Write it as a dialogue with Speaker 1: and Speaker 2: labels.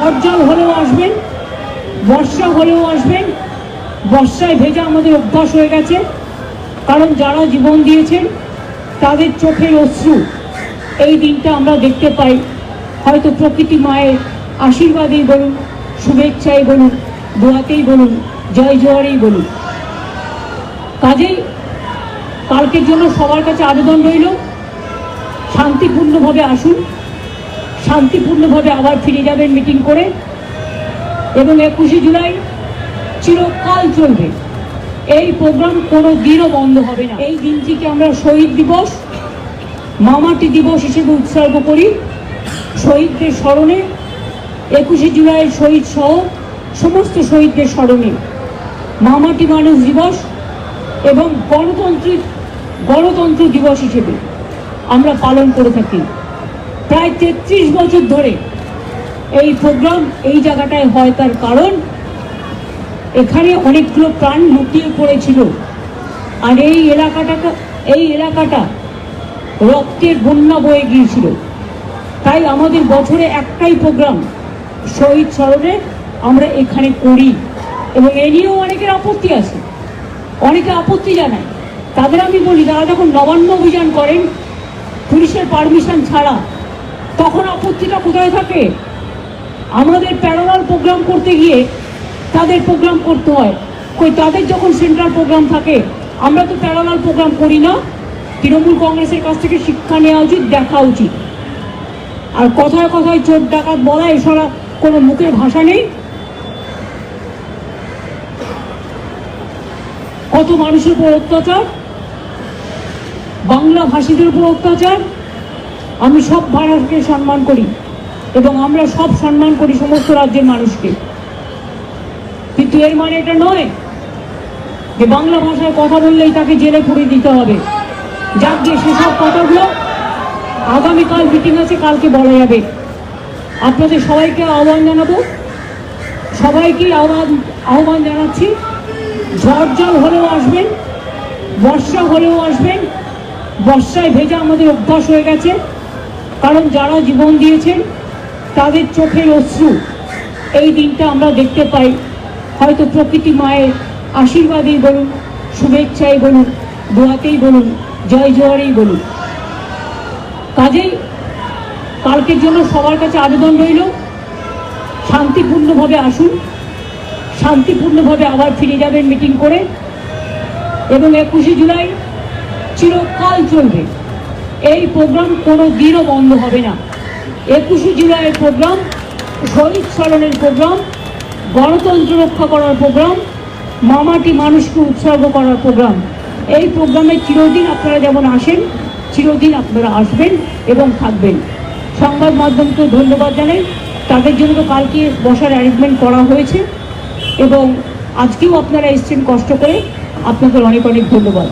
Speaker 1: ঝড় জল হলেও আসবেন, বর্ষা হলেও আসবেন, বর্ষায় ভেজা আমাদের অভ্যাস হয়ে গেছে। কারণ যারা জীবন দিয়েছেন, তাদের চোখের অশ্রু এই দিনটা আমরা দেখতে পাই। হয়তো প্রকৃতি মায়ের আশীর্বাদেই বলুন, শুভেচ্ছাই বলুন, দোয়াতেই বলুন, জয় জোয়ারেই বলুন। কাজেই কালকের জন্য সবার কাছে আবেদন রইল, শান্তিপূর্ণভাবে আসুন। শান্তিপূর্ণভাবে আবার ফিরে যাবেন মিটিং করে। এবং একুশে জুলাই চিরকাল চলবে। এই প্রোগ্রাম কোনো দিনও বন্ধ হবে না। এই দিনটিকে আমরা শহীদ দিবস, মামাটি দিবস হিসেবে উৎসর্গ করি। শহীদদের স্মরণে একুশে জুলাইয়ের শহীদ সহ সমস্ত শহীদদের স্মরণে মামাটি মানুষ দিবস এবং গণতন্ত্রের গণতন্ত্র দিবস হিসেবে আমরা পালন করে থাকি। প্রায় তেত্রিশ বছর ধরে এই প্রোগ্রাম এই জায়গাটায় হয় তার কারণ, এখানে অনেকগুলো প্রাণ লুকিয়ে পড়েছিল। আর এই এলাকাটাকে, এই এলাকাটা রক্তের বন্যা বয়ে গিয়েছিল। তাই আমাদের বছরে একটাই প্রোগ্রাম শহীদ স্মরণে আমরা এখানে করি। এবং এ নিয়েও অনেকের আপত্তি আছে। অনেকে আপত্তি জানায়। তাদের আমি বলি, তারা যখন নবান্ন অভিযান করেন, পুলিশের পারমিশন ছাড়া তখন আপত্তিটা কোথায় থাকে? আমাদের প্যারালাল প্রোগ্রাম করতে গিয়ে তাদের প্রোগ্রাম করতে হয়। কই, তাদের যখন সেন্ট্রাল প্রোগ্রাম থাকে, আমরা তো প্যারালাল প্রোগ্রাম করি না। তৃণমূল কংগ্রেসের কাছ থেকে শিক্ষা নেওয়া উচিত, দেখা উচিত। আর কথায় কথায় চোর ডাকাত বলা, এছাড়া কোনো মুখের ভাষা নেই। কত মানুষের উপর অত্যাচার? বাংলা ভাষীদের উপর অত্যাচার? আমি সব ভাষাকে সম্মান করি এবং আমরা সব সম্মান করি সমস্ত রাজ্যের মানুষকে। কিন্তু এর মানে এটা নয় যে বাংলা ভাষায় কথা বললেই তাকে জেলে পুরে দিতে হবে। যাক যে সেসব কথাগুলো আগামীকাল মিটিং আছে, কালকে বলা যাবে। আপনাদের সবাইকে আহ্বান জানাব। সবাইকে আহ্বান আহ্বান জানাচ্ছি, ঝড় জল হলেও আসবেন, বর্ষা হলেও আসবেন, বর্ষায় ভেজা আমাদের অভ্যাস হয়ে গেছে। কারণ যারা জীবন দিয়েছেন তাদের চোখের অশ্রু এই দিনটা আমরা দেখতে পাই। হয়তো প্রকৃতি মায়ের আশীর্বাদেই বলুন, শুভেচ্ছাই বলুন, দোয়াতেই বলুন, জয় জোয়ারেই বলুন। কাজেই কালকের জন্য সবার কাছে আবেদন রইল, শান্তিপূর্ণভাবে আসুন, শান্তিপূর্ণভাবে আবার ফিরে যাবেন মিটিং করে, এবং একুশে জুলাই চিরকাল চলবে। এই প্রোগ্রাম কোনো দিনও বন্ধ হবে না। একুশে জুলাইয়ের প্রোগ্রাম, শহীদ স্মরণের প্রোগ্রাম, গণতন্ত্র রক্ষা করার প্রোগ্রাম, মামাটি মানুষকে উৎসর্গ করার প্রোগ্রাম। এই প্রোগ্রামে চিরদিন আপনারা যেমন আসেন, চিরদিন আপনারা আসবেন এবং থাকবেন। সংবাদ মাধ্যমকে ধন্যবাদ জানাই। তাদের জন্য তো কালকে বসার অ্যারেঞ্জমেন্ট করা হয়েছে এবং আজকেও আপনারা এসছেন কষ্ট করে। আপনাদের অনেক অনেক ধন্যবাদ।